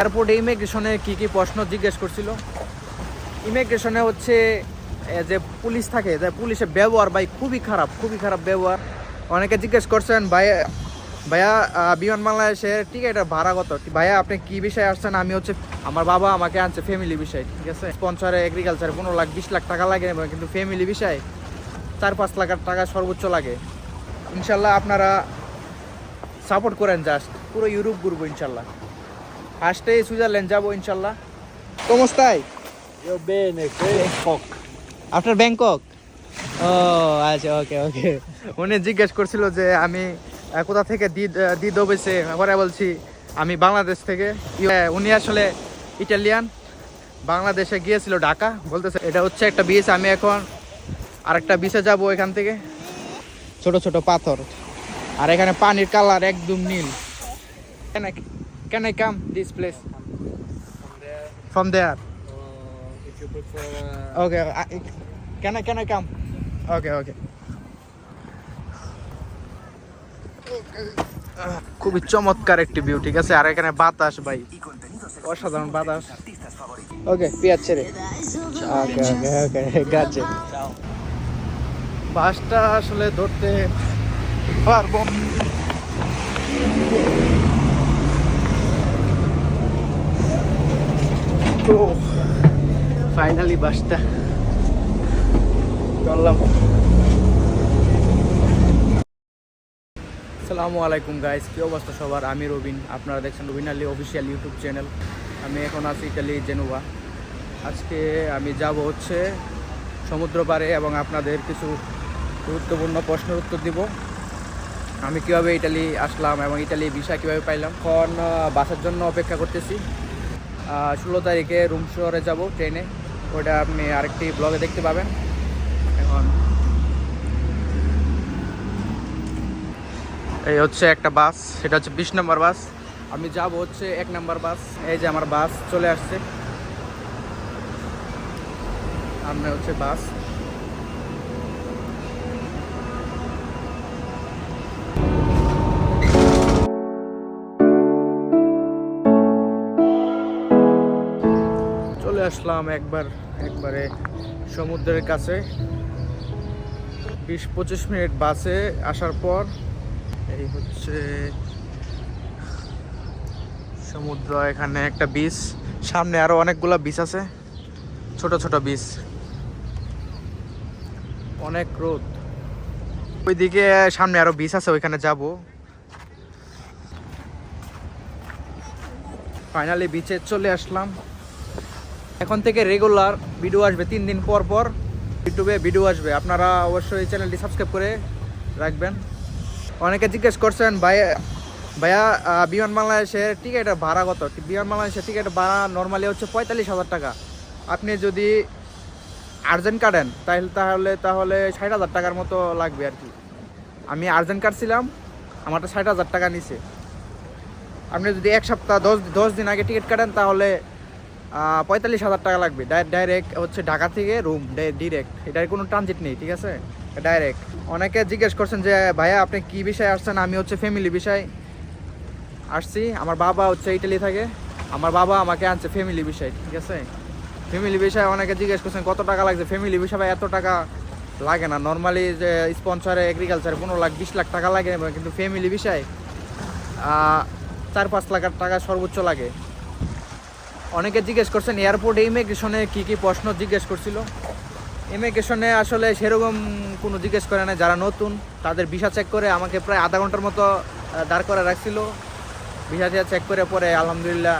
এয়ারপোর্টে ইমিগ্রেশনে কি কি প্রশ্ন জিজ্ঞেস করছিল? ইমিগ্রেশনে হচ্ছে যে পুলিশ থাকে, যে পুলিশের ব্যবহার ভাই খুবই খারাপ খুবই খারাপ ব্যবহার। অনেকে জিজ্ঞেস করছেন, ভাই, ভাইয়া বিমান বাংলাদেশের টিকিটের ভাড়া কত? ভাইয়া, আপনি কি বিষয়ে আসছেন? আমি হচ্ছে, আমার বাবা আমাকে আনছে ফ্যামিলি বিষয়, ঠিক আছে? স্পন্সরে এগ্রিকালচার পনেরো লাখ, বিশ লাখ টাকা লাগে, কিন্তু ফ্যামিলি বিষয় চার পাঁচ লাখ টাকা সর্বোচ্চ লাগে। ইনশাল্লাহ আপনারা সাপোর্ট করেন জাস্ট পুরো ইউরোপ ঘুরবো ইনশাল্লাহ। ফার্স্টে সুইজারল্যান্ড যাব ইনশাল্লাহ। ব্যাংকক আফটার ব্যাংকক ও আচ্ছা ওকে ওকে উনি জিজ্ঞেস করছিল যে আমি কোথা থেকে দিদ আহ, দিদ হবেছে পরে বলছি আমি বাংলাদেশ থেকে। ইয়ে, উনি আসলে ইটালিয়ান। বাংলাদেশে গিয়েছিল ঢাকা বলতেছে এটা হচ্ছে একটা বিচ আমি এখন আরেকটা বিচে যাব এখান থেকে। ছোট ছোট পাথর। আর এখানে পানির কালার একদম নীল। Can I can I come this place from there uh, if you prefer. Uh, okay can can come ওকে ওকে খুবই চমৎকার একটি ভিউ ঠিক আছে? আর এখানে বাতাস ভাই। অসাধারণ বাতাস। ওকে পিয়াজ ছেড়ে। ওকে ওকে ওকে গাছে। বাসটা আসলে ধরতে পারব। তো ফাইনালি বাসটা চললাম। আসসালামু আলাইকুম গাইস কি অবস্থা সবার? আমি রবিন। আপনারা দেখছেন Robin Ali official YouTube channel আমি এখন আছি ইটালি জেনুয়া আজকে আমি যাব হচ্ছে সমুদ্র পাড়ে এবং আপনাদের কিছু গুরুত্বপূর্ণ প্রশ্নের উত্তর দিব। আমি কীভাবে ইটালি আসলাম এবং ইটালি ভিসা কীভাবে পাইলাম? এখন বাসার জন্য অপেক্ষা করতেছি। ষোলো তারিখে রুম শহরে যাব, ট্রেনে। ওটা আপনি আরেকটি ব্লগে দেখতে পাবেন। এখন। এই হচ্ছে একটা বাস, সেটা হচ্ছে বিশ নম্বর বাস। আমি যাব হচ্ছে এক নম্বর বাস, এই যে আমার বাস চলে আসছে। আমি হচ্ছে বাস। আসলাম একবার, একবারে সমুদ্রের কাছে। বিশ পঁচিশ মিনিট বাসে আসার পর এই হচ্ছে সমুদ্র, এখানে একটা বিচ সামনে আরও অনেকগুলা বিচ আছে, ছোট ছোট বিচ অনেক রোদ। ওইদিকে সামনে আরও বিচ আছে, ওইখানে যাব। ফাইনালি বিচে চলে আসলাম। এখন থেকে রেগুলার ভিডিও আসবে তিন দিন পর পর ইউটিউবে ভিডিও আসবে। আপনারা অবশ্যই চ্যানেলটি সাবস্ক্রাইব করে রাখবেন। অনেকে জিজ্ঞেস করছেন ভাই ভাইয়া আহ, বিমান বাংলাদেশের টিকিটের ভাড়া কত? বিমান বাংলাদেশের টিকিটের ভাড়া নর্মালি হচ্ছে পঁয়তাল্লিশ হাজার টাকা। আপনি যদি আর্জেন্ট কাটেন তাহলে তাহলে তাহলে ষাট হাজার টাকার মতো লাগবে আর কি। আমি আর্জেন্ট কাটছিলাম আমারটা ষাট হাজার টাকা নিছে। আপনি যদি এক সপ্তাহ দশ দশ দিন আগে টিকিট কাটেন তাহলে পঁয়তাল্লিশ হাজার টাকা লাগবে। ডাইরেক্ট হচ্ছে ঢাকা থেকে রুম ডিরেক্ট এটার কোনো ট্রানজিট নেই, ঠিক আছে? ডাইরেক্ট অনেকে জিজ্ঞেস করছেন যে, ভাইয়া, আপনি কি বিষয়ে আসছেন? আমি হচ্ছে ফ্যামিলি বিষয় আসছি। আমার বাবা হচ্ছে ইটালি থাকে। আমার বাবা আমাকে আনছে ফ্যামিলি বিষয়, ঠিক আছে? ফ্যামিলি বিষয়ে অনেকে জিজ্ঞেস করছেন, কত টাকা লাগছে? ফ্যামিলি বিষয়ে এত টাকা লাগে না। নর্মালি যে স্পন্সরে এগ্রিকালচার পনেরো লাখ, বিশ লাখ টাকা লাগে, কিন্তু ফ্যামিলি বিষয় চার পাঁচ লাখ টাকা সর্বোচ্চ লাগে। অনেকে জিজ্ঞেস করছেন এয়ারপোর্টে ইমিগ্রেশনে কি কি প্রশ্ন জিজ্ঞেস করছিল? ইমিগ্রেশনে আসলে সেরকম কোনো জিজ্ঞেস করে না যারা নতুন, তাদের ভিসা চেক করে আমাকে প্রায় আধা ঘণ্টার মতো দাঁড় করে রাখছিল। ভিসা টিসা চেক করে পরে আলহামদুলিল্লাহ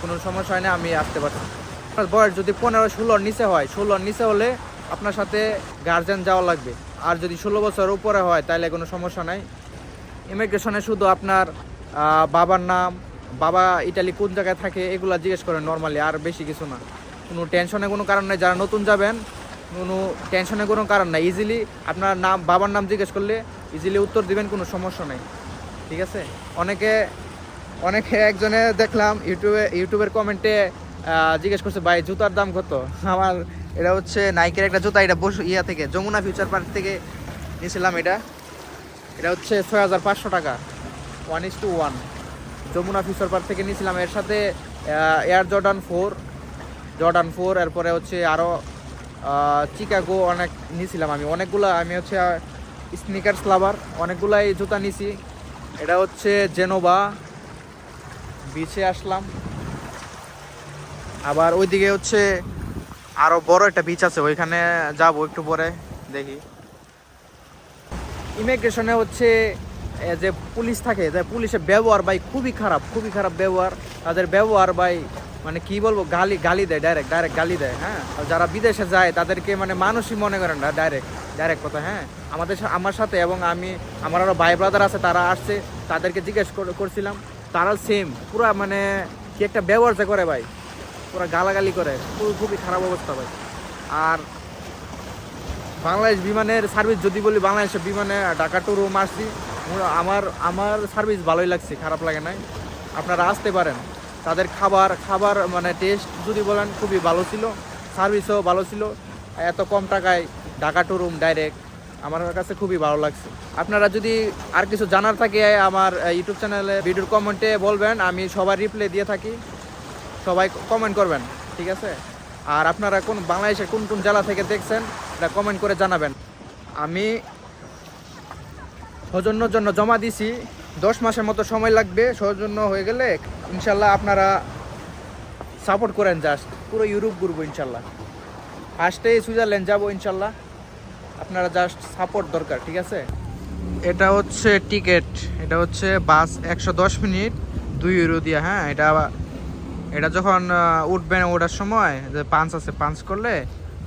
কোনো সমস্যা হয় না আমি আসতে পারছি। আপনার বয়স যদি পনেরো ষোলোর নিচে হয় ষোলোর নিচে হলে আপনার সাথে গার্জেন যাওয়া লাগবে। আর যদি ষোলো বছর উপরে হয় তাহলে কোনো সমস্যা নাই। ইমিগ্রেশনে শুধু আপনার বাবার নাম বাবা ইটালি কোন জায়গায় থাকে এগুলো জিজ্ঞেস করেন নর্মালি আর বেশি কিছু না। কোনো টেনশনে কোনো কারণ নেই, যারা নতুন যাবেন, কোনো টেনশনে কোনো কারণ নাই। ইজিলি আপনার নাম, বাবার নাম জিজ্ঞেস করলে ইজিলি উত্তর দিবেন, কোনো সমস্যা নেই। ঠিক আছে? অনেকে অনেকে একজনে দেখলাম ইউটিউবে, ইউটিউবের কমেন্টে জিজ্ঞেস করছে, ভাই, জুতার দাম কত? আমার, এটা হচ্ছে নাইকের একটা জুতা, এটা বসু, ইয়া থেকে, যমুনা ফিউচার পার্ক থেকে নিয়েছিলাম এটা। এটা হচ্ছে ছয় হাজার পাঁচশো টাকা। One is two one Jamuna future park থেকে নিয়েছিলাম। এর সাথে air Jordan four Jordan four এরপরে হচ্ছে আরও চিকাগো অনেক নিয়েছিলাম আমি। অনেকগুলো, আমি হচ্ছে স্নিকার্স লাভার অনেকগুলাই জুতা নিছি এটা হচ্ছে জেনোভা বিচে আসলাম। আবার ওইদিকে হচ্ছে আরও বড় একটা বিচ আছে, ওইখানে যাব একটু পরে, দেখি। ইমিগ্রেশনে হচ্ছে যে পুলিশ থাকে, যে পুলিশের ব্যবহার ভাই খুবই খারাপ খুবই খারাপ ব্যবহার। তাদের ব্যবহার ভাই মানে কি বলব, গালি গালি দেয় ডাইরেক্ট ডাইরেক্ট গালি দেয় হ্যাঁ? যারা বিদেশে যায়, তাদেরকে মানে মানুষই মনে করেন না ডাইরেক্ট ডাইরেক্ট কথা হ্যাঁ? আমাদের আমার সাথে এবং আমি, আমার আরও ভাই ব্রাদার আছে, তারা আসছে, তাদেরকে জিজ্ঞেস কর- করছিলাম তারা সেম পুরা মানে কি একটা ব্যবহার যে করে ভাই, পুরা গালাগালি করে, খুবই খারাপ অবস্থা ভাই। আর বাংলাদেশ বিমানের সার্ভিস যদি বলি, বাংলাদেশের বিমানে ঢাকা টু রুম আসছি আমার আমার সার্ভিস ভালোই লাগছে, খারাপ লাগে নাই। আপনারা আসতে পারেন। তাদের খাবার খাবার মানে টেস্ট যদি বলেন খুবই ভালো ছিল সার্ভিসও ভালো ছিল। এত কম টাকায় ঢাকা টু রুম ডাইরেক্ট আমার কাছে খুবই ভালো লাগছে। আপনারা যদি আর কিছু জানার থাকে আমার ইউটিউব চ্যানেলে ভিডিওর কমেন্টে বলবেন, আমি সবার রিপ্লাই দিয়ে থাকি। সবাই কমেন্ট করবেন, ঠিক আছে? আর আপনারা কোন, বাংলাদেশের কোন কোন জেলা থেকে দেখছেন, এটা কমেন্ট করে জানাবেন। আমি সৌজন্যর জন্য জমা দিছি। দশ মাসের মতো সময় লাগবে, সৌজন্য হয়ে গেলে ইনশাল্লাহ আপনারা সাপোর্ট করেন জাস্ট পুরো ইউরোপ ঘুরবো ইনশাল্লাহ। ফার্স্টে সুইজারল্যান্ড যাব ইনশাল্লাহ। আপনারা জাস্ট সাপোর্ট দরকার, ঠিক আছে? এটা হচ্ছে টিকিট এটা হচ্ছে বাস একশো দশ মিনিট, দুই ইউরো দিয়া হ্যাঁ? এটা এটা যখন উঠবেন ওঠার সময়, যে পাঞ্চ আছে পাঞ্চ করলে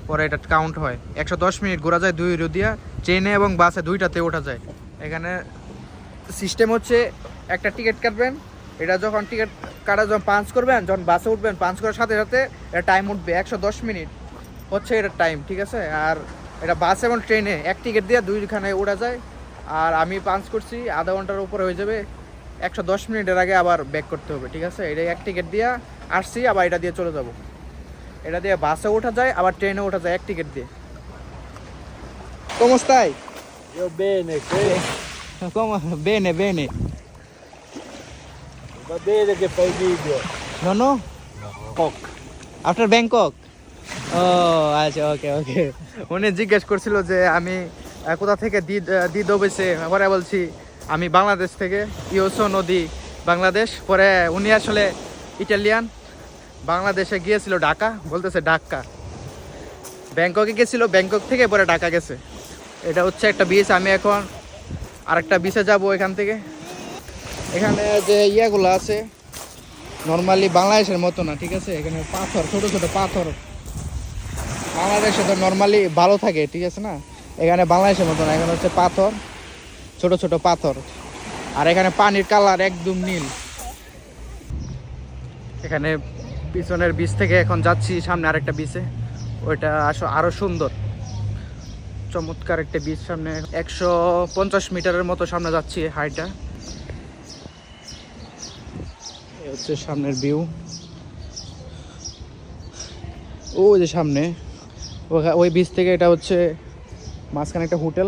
পরে এটা কাউন্ট হয়। একশো দশ মিনিট ঘোরা যায়, দুই ইউরো দিয়া। ট্রেনে এবং বাসে দুইটাতে ওঠা যায়। এখানে সিস্টেম হচ্ছে একটা টিকিট কাটবেন। এটা যখন টিকিট কাটা যখন পাঞ্চ করবেন, যখন বাসে উঠবেন পাঞ্চ করার সাথে সাথে এটা টাইম উঠবে একশো দশ মিনিট হচ্ছে এটা টাইম ঠিক আছে? আর এটা বাস এবং ট্রেনে এক টিকিট দিয়ে দুইখানে ওঠা যায়। আর আমি পাঞ্চ করছি, আধা ঘণ্টার উপরে হয়ে যাবে। একশো দশ মিনিটের আগে আবার ব্যাক করতে হবে, ঠিক আছে? এটা এক টিকিট দিয়ে আসছি, আবার এটা দিয়ে চলে যাব। এটা দিয়ে বাসে ওঠা যায়, আবার ট্রেনে ওঠা যায় এক টিকিট দিয়ে। ¿Cómo stai? Io bene, che ¿Cómo? Bene, bene. va bene che fai video. No, no? Kok. After Bangkok? ও আচ্ছা ওকে ওকে উনি জিজ্ঞেস করছিল যে আমি কোথা থেকে দিদ দিদ হয়েছে পরে বলছি আমি বাংলাদেশ থেকে ইউসো নদী বাংলাদেশ পরে উনি আসলে ইটালিয়ান বাংলাদেশে গিয়েছিল ঢাকা বলতেছে ঢাকা ব্যাংককে গেছিল ব্যাংকক থেকে পরে ঢাকা গেছে এটা হচ্ছে একটা বিচ আমি এখন আরেকটা বিচে যাব এখান থেকে। এখানে যে ইয়েগুলো আছে নর্মালি বাংলাদেশের মতো না, ঠিক আছে? এখানে পাথর, ছোট ছোট পাথর। বাংলাদেশে তো নর্মালি ভালো থাকে, ঠিক আছে না? এখানে বাংলাদেশের মতো না, এখানে হচ্ছে পাথর, ছোট ছোট পাথর। আর এখানে পানির কালার একদম নীল। এখানে পিছনের বীজ থেকে এখন যাচ্ছি, সামনে আরেকটা বিচে ওইটা আসো আরও সুন্দর। চমৎকার একটা বীজ সামনে। একশো পঞ্চাশ মিটারের মতো সামনে যাচ্ছি হাইটটা এই হচ্ছে সামনের ভিউ ও যে সামনে। ওই বিচ থেকে এটা হচ্ছে মাঝখানে একটা হোটেল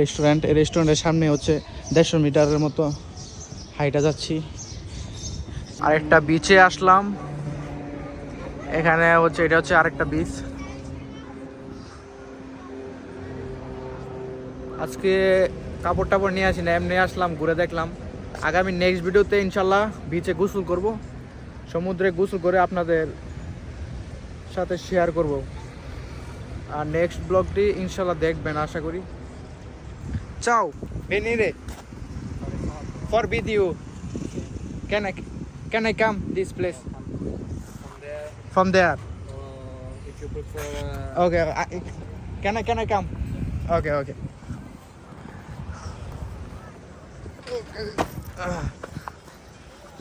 রেস্টুরেন্ট এই রেস্টুরেন্টের সামনে হচ্ছে দেড়শো মিটারের মতো হাইটা যাচ্ছি। আরেকটা বিচে আসলাম। এখানে হচ্ছে, এটা হচ্ছে আরেকটা বিচ আজকে কাপড় টাপড় নিয়ে আসি না এমনি আসলাম ঘুরে দেখলাম। আগামী নেক্সট ভিডিওতে ইনশাল্লাহ বিচে গোসল করব। সমুদ্রে গোসল করে আপনাদের সাথে শেয়ার করব। আর নেক্সট ব্লগটি ইনশাল্লাহ দেখবেন আশা করি। চাও বেনিরে for with you can I can I come this place from there okay can I can I come okay okay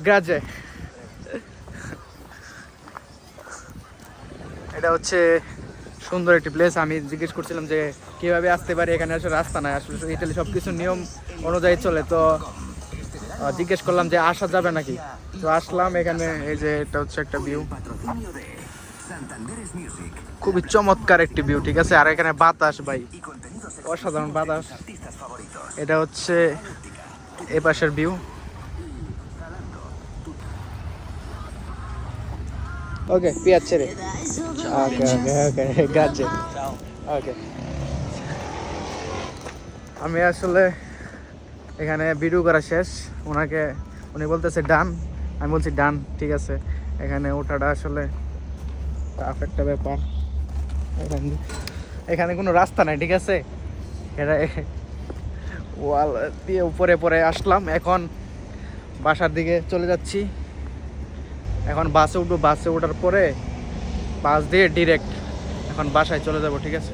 গ্রাজে। এটা হচ্ছে সুন্দর একটি প্লেস আমি জিজ্ঞেস করছিলাম যে কীভাবে আসতে পারি? এখানে আসলে রাস্তা নাই। আসলে ইটালি সব কিছু নিয়ম অনুযায়ী চলে। তো জিজ্ঞেস করলাম যে আসা যাবে নাকি? তো আসলাম। এখানে এই যে এটা হচ্ছে একটা ভিউ খুবই চমৎকার একটি ভিউ ঠিক আছে? আর এখানে বাতাস, ভাই। অসাধারণ বাতাস। এটা হচ্ছে এ পাশের ভিউ ওকে পিয়াচ্ছেরে ওকে ওকে ওকে গাছে ওকে আমি আসলে এখানে ভিডিও করা শেষ। ওনাকে উনি বলতেছে ডান আমি বলছি ডান ঠিক আছে। এখানে ওঠাটা আসলে টাফ একটা ব্যাপার। এখানে এখানে কোনো রাস্তা নাই ঠিক আছে? এটা ওয়াল দিয়ে উপরে পরে আসলাম। এখন বাসার দিকে চলে যাচ্ছি। এখন বাসে উঠবো। বাসে ওঠার পরে বাস দিয়ে ডিরেক্ট এখন বাসায় চলে যাব, ঠিক আছে?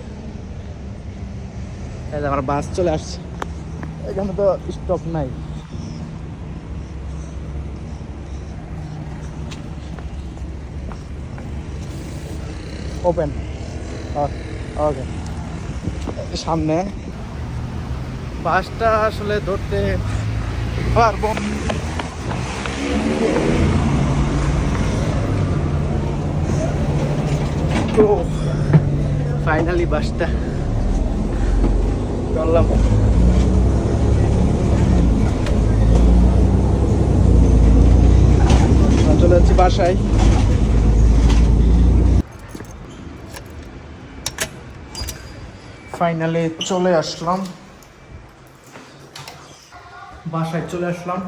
আমার বাস চলে আসছে। এখানে তো স্টপ নাই। ওপেন ওকে সামনে বাসটা আসলে ধরতে পারব তো ফাইনালি বাসটা চললাম চলে যাচ্ছি বাসায়। ফাইনালি চলে আসলাম। বাসায় চলে আসলাম।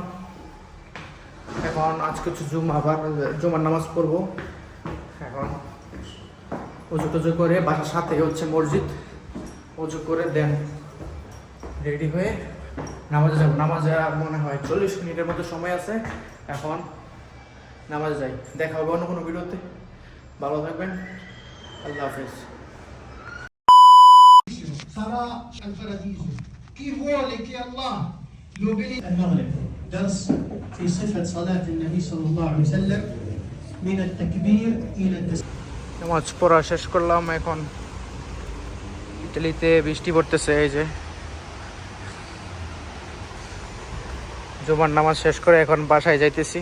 এখন আজকে হচ্ছে জুম আবার জুমার নামাজ পড়ব। এখন উজু টুজু করে বাসার সাথে হচ্ছে মসজিদ। উজু করে দেন রেডি হয়ে নামাজে যাব। নামাজে মনে হয় চল্লিশ মিনিটের মতো সময় আছে। এখন নামাজে যাই। দেখা হবে অন্য কোনো ভিডিওতে। ভালো থাকবেন। আল্লাহ হাফিজ। সারা কি বলে কি আল্লাহ? الله لو بني المغرب درس في صفة صلاة النبي صلى الله عليه وسلم من التكبير إلى التسليم নামাজ পড়া শেষ করলাম এখন ইটালিতে বৃষ্টি পড়তেছে এই যে জুমার নামাজ শেষ করে এখন বাসায় যাইতেছি